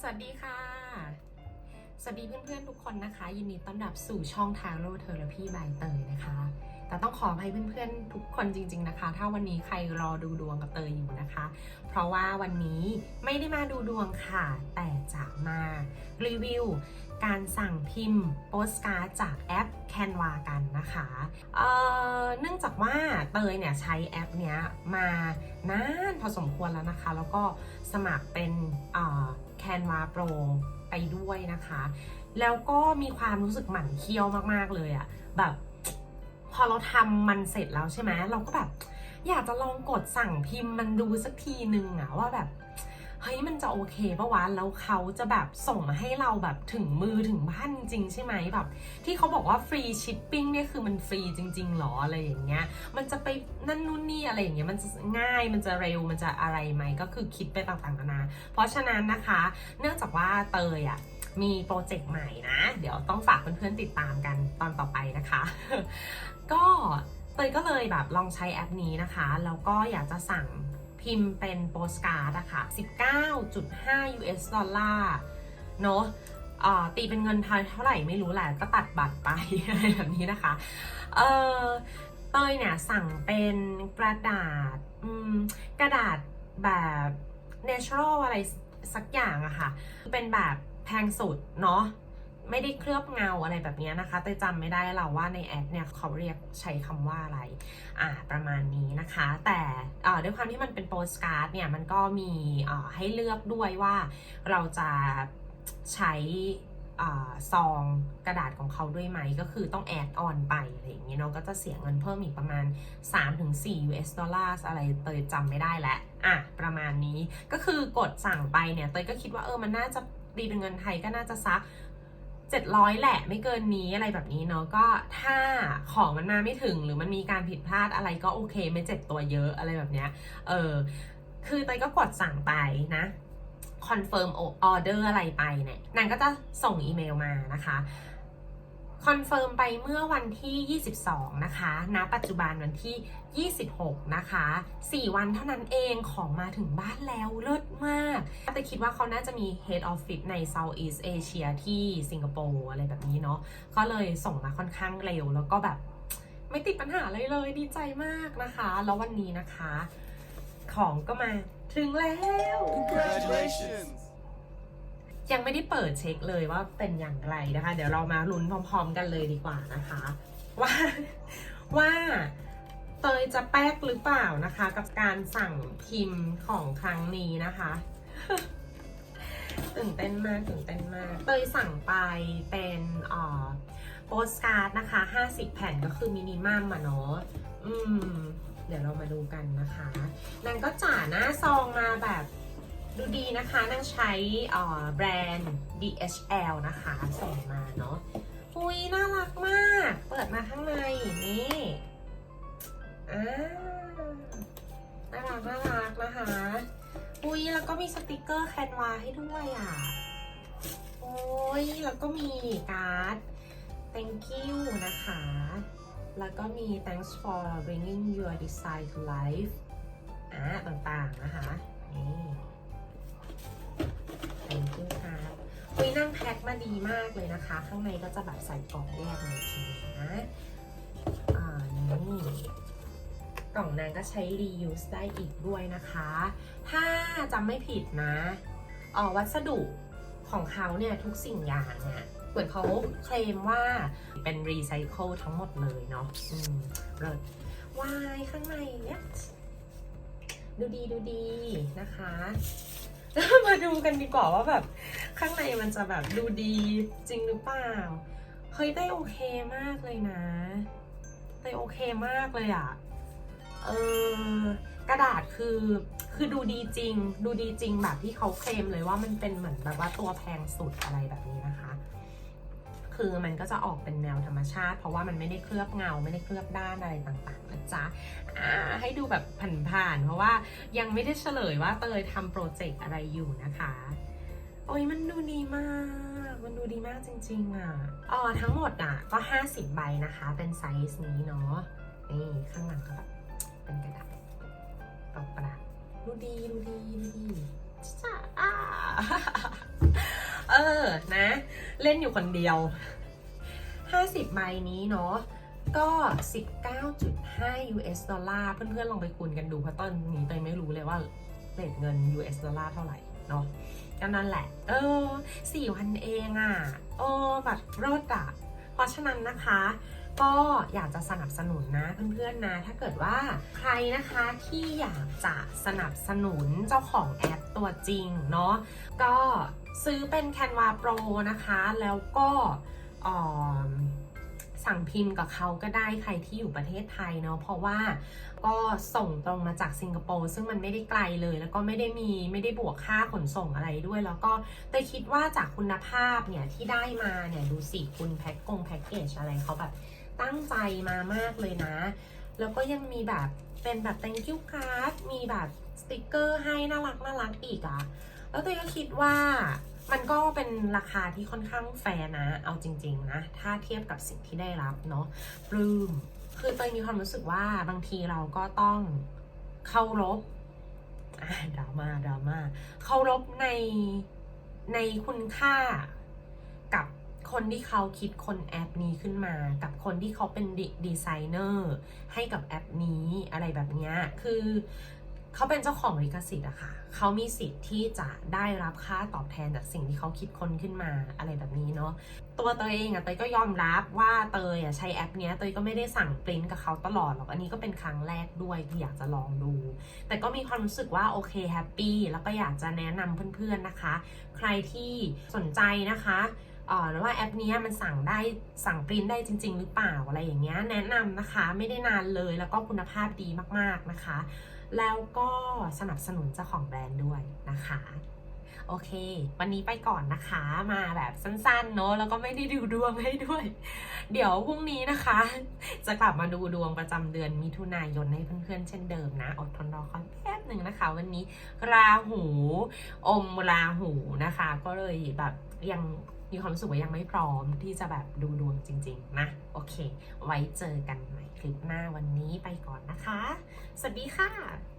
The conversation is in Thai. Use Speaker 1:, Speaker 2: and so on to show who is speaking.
Speaker 1: สวัสดีค่ะ สวัสดีเพื่อนๆทุกคนนะคะ ยินดีต้อนรับสู่ช่องทางโลเทอร์พีบายเตยนะคะ แต่ต้องขออภัยเพื่อนๆทุกคนจริง ๆนะคะ ถ้าวันนี้ใครรอดูดวงกับเตยอยู่นะคะ เพราะว่าวันนี้ไม่ได้มาดูดวงค่ะ แต่จะมารีวิวการสั่งพิมพ์โปสการ์ดจากแอป Canva กันนะคะเอ่อเนื่องจากว่าเตยเนี่ยใช้แอปเนี้ยมานานพอสมควรแล้วนะคะ แล้วก็สมัครเป็นเอ่อ Canva Pro ไปด้วยนะคะ แล้วก็มีความรู้สึกหมั่นเคี้ยวมากๆเลยอะแบบ พอเราทำมันเสร็จแล้วใช่ไหมเราก็แบบ อยากจะลองกดสั่งพิมพ์มันดูสักทีนึงอะว่าแบบเฮ้ยมันจะโอเคปะวะแล้วเขาจะแบบส่งมาให้เราแบบถึงมือถึงบ้านจริงใช่ไหมแบบ ที่เขาบอกว่าฟรีชิปปิ้งเนี่ยคือมันฟรีจริงๆหรออะไรอย่างเงี้ย มันจะไปนั่นนู่นนี่อะไรอย่างเงี้ยมันจะง่ายมันจะเร็วมันจะอะไรไหมก็คือคิดไปต่างๆนานาเพราะฉะนั้นนะคะ เนื่องจากว่าเตยอะ มีโปรเจกต์ใหม่นะ เดี๋ยวต้องฝากเพื่อนๆติดตามกันตอนต่อไปนะคะ ก็เตยก็เลยแบบลองใช้แอปนี้นะคะ แล้วก็อยากจะสั่งพิมพ์เป็นโปสการ์ดอะค่ะ 19.5 US ดอลลาร์เนอะตีเป็นเงินไทยเท่าไหร่ไม่รู้แหละก็ตัดบัตรไปอะไรแบบนี้นะคะ เออเตยเนี่ยสั่งเป็นกระดาษกระดาษแบบ natural อะไรสักอย่างอะค่ะ เป็นแบบ แพงสุดเนาะไม่ได้เคลือบเงาอะไรแบบนี้นะคะ แต่จำไม่ได้เราว่าในแอปเนี่ยเขาเรียกใช้คำว่าอะไร อ่า ประมาณนี้นะคะ แต่ด้วยความที่มันเป็นโปสการ์ดเนี่ยมันก็มีให้เลือกด้วยว่าเราจะใช้ซองกระดาษของเขาด้วยไหม ก็คือต้องแอดออนไปอะไรอย่างเงี้ยเนาะก็จะเสียเงินเพิ่มอีกประมาณ 3-4 US ดอลลาร์อะไรเตยจำไม่ได้แล้วอะประมาณนี้ก็คือกดสั่งไปเนี่ยเตยก็คิดว่าเออมันน่าจะ ตีเป็นเงินไทยก็น่าจะซัก 700 แหละไม่เกินนี้อะไรแบบนี้เนาะก็ถ้าของมันมาไม่ถึงหรือมันมีการผิดพลาดอะไรก็โอเคไม่เจ็บตัวเยอะอะไรแบบเนี้ยเออคือเตยก็กดสั่งไปนะคอนเฟิร์มออเดอร์อะไรไปเนี่ยนางก็จะส่งอีเมลมานะคะ คอนเฟิร์มไปเมื่อวันที่ 22 นะคะณปัจจุบันวันที่ 26 นะคะ 4 วันเท่านั้นเองของมาถึงบ้านแล้วเลิศมากแต่คิดว่าเขาน่าจะมี Head Office ใน Southeast Asia ที่สิงคโปร์อะไรแบบนี้เนาะก็เลยส่งมาค่อนข้างเร็ว แล้วก็แบบไม่ติดปัญหาเลยเลยดีใจมากนะคะ แล้ววันนี้นะคะ ของก็มาถึงแล้ว
Speaker 2: Congratulations!
Speaker 1: ยังไม่ได้เปิดเช็คเลยว่าเป็นอย่างไรนะคะ เดี๋ยวเรามาลุ้นพร้อม ๆ กันเลยดีกว่านะคะ ว่าว่าเตยจะแป๊กหรือเปล่านะคะ กับการสั่งพิมพ์ของครั้งนี้นะคะตื่นเต้นมากตื่นเต้นมากเตยสั่งไปเป็นอ่อโปสการ์ดนะคะ 50 แผ่นก็คือมินิมัมอะเนาะอืม เดี๋ยวเรามาดูกันนะคะนางก็จ่าหน้าซองมาแบบ ดูดีนะคะนางใช้แบรนด์ DHL นะคะส่งมาเนาะอุ้ยน่ารักมาก เปิดมาข้างในนี่อ่าน่ารักน่ารักนะคะอุ้ยแล้วก็มีสติกเกอร์แคนวาให้ด้วยอะโอ้ยแล้วก็มีการ์ด thank you นะคะ แล้วก็มี thanks for bringing your design to life อ่าต่างๆนะคะนี่ มาดีมากเลยนะคะ ข้างในก็จะแบบใส่กล่องแยกมาอีกทีนะอ่านี่กล่องนางก็ใช้ reuse ได้อีกด้วยนะคะ ถ้าจำไม่ผิดนะออวัสดุของเขาเนี่ยทุกสิ่งอย่างเนี่ยเหมือนเขาเคลมว่าเป็นรีไซเคิลทั้งหมดเลยเนาะอืมเลิศวายข้างในเนี่ยดูดีดูดีนะคะ มาดูกันดีกว่าว่าแบบ ข้างในมันจะแบบดูดีจริงหรือเปล่า เฮ้ยได้โอเคมากเลยนะ ได้โอเคมากเลยอะเออกระดาษคือคือดูดีจริง ดูดีจริงแบบที่เขาเคลมเลยว่ามันเป็นเหมือนแบบว่าตัวแพงสุดอะไรแบบนี้นะคะ คือมันก็จะออกเป็นแนวธรรมชาติ เพราะว่ามันไม่ได้เคลือบเงาไม่ได้เคลือบด้านอะไรต่างๆนะจ๊ะให้ดูแบบผ่านๆเพราะว่ายังไม่ได้เฉลยว่าเตยทำโปรเจกต์อะไรอยู่นะคะโอ้ยมันดูดีมาก มันดูดีมากจริงๆอะอ๋อทั้งหมดอะก็ 50 ใบนะคะ เป็นไซส์นี้เนาะ นี่ข้างหลังก็แบบเป็นกระดาษเปล่าๆดูดีดูดีดูดี จ้าอ่าเออนะ เล่นอยู่คนเดียว 50ใบนี้เนาะก็ 19.5 US ดอลลาร์ เพื่อนๆ ลองไปคูณกันดู เพราะตอนนี้เตยไม่รู้เลยว่าเรทเงิน US ดอลลาร์เท่าไหร่เนาะก็นั่นแหละ เออสี่วันเองอะ่ะเออแบบรอดอะ เพราะฉะนั้นนะคะ ก็อยากจะสนับสนุนนะเพื่อนๆนะ ถ้าเกิดว่าใครนะคะที่อยากจะสนับสนุนเจ้าของแอปตัวจริงเนาะก็ซื้อเป็น Canva Pro นะคะ แล้วก็สั่งพิมพ์กับเขาก็ได้ใครที่อยู่ประเทศไทยเนาะเพราะว่าก็ส่งตรงมาจากสิงคโปร์ซึ่งมันไม่ได้ไกลเลย แล้วก็ไม่ได้มีไม่ได้บวกค่าขนส่งอะไรด้วย แล้วก็แต่คิดว่าจากคุณภาพเนี่ยที่ได้มาเนี่ยดูสิคุณแพ็คกงแพ็กเกจอะไรเขาแบบ ตั้งใจมามากเลยนะ แล้วก็ยังมีแบบเป็นแบบ thank you card มีแบบสติกเกอร์ให้น่ารักน่ารักอีกอะแล้วเตยก็คิดว่ามันก็เป็นราคาที่ค่อนข้างแฟร์นะ เอาจริง ๆ นะ ถ้าเทียบกับสิ่งที่ได้รับเนาะปลื้ม คือเตยมีความรู้สึกว่าบางทีเราก็ต้องเคารพอะดราม่าดราม่าเคารพในในคุณค่า คนที่เขาคิดคนแอปนี้ขึ้นมา กับคนที่เขาเป็นดีไซเนอร์ให้กับแอปนี้อะไรแบบนี้คือเขาเป็นเจ้าของลิขสิทธิ์อะค่ะเขามีสิทธิ์ที่จะได้รับค่าตอบแทนจากสิ่งที่เขาคิดค้นขึ้นมาอะไรแบบนี้เนาะตัวเตยเองอะเตยก็ยอมรับว่าเตยอะใช้แอปเนี้ยเตยก็ไม่ได้สั่งปริ้นกับเขาตลอดหรอกอันนี้ก็เป็นครั้งแรกด้วยที่อยากจะลองดู แต่ก็มีความรู้สึกว่าโอเคแฮปปี้แล้วก็อยากจะแนะนำเพื่อนๆนะคะ ใครที่สนใจนะคะ ว่าแอปนี้มันสั่งได้สั่งปริ้นได้จริง ๆ หรือเปล่าอะไรอย่างเงี้ยแนะนำนะคะไม่ได้นานเลยแล้วก็คุณภาพดีมากๆนะคะ แล้วก็สนับสนุนเจ้าของแบรนด์ด้วยนะคะโอเค วันนี้ไปก่อนนะคะ มาแบบสั้นๆ เนอะแล้วก็ไม่ได้ดูดวงให้ด้วย เดี๋ยวพรุ่งนี้นะคะ จะกลับมาดูดวงประจำเดือนมิถุนายนให้เพื่อนๆ เช่นเดิมนะ อดทนรอคอยแป๊บหนึ่งนะคะ วันนี้ราหู อมราหูนะคะ ก็เลยแบบยัง มีความรู้สึกว่ายังไม่พร้อมที่จะแบบดูดวงจริง ๆ นะ โอเค ไว้เจอกันใหม่คลิปหน้าวันนี้ไปก่อนนะคะ สวัสดีค่ะ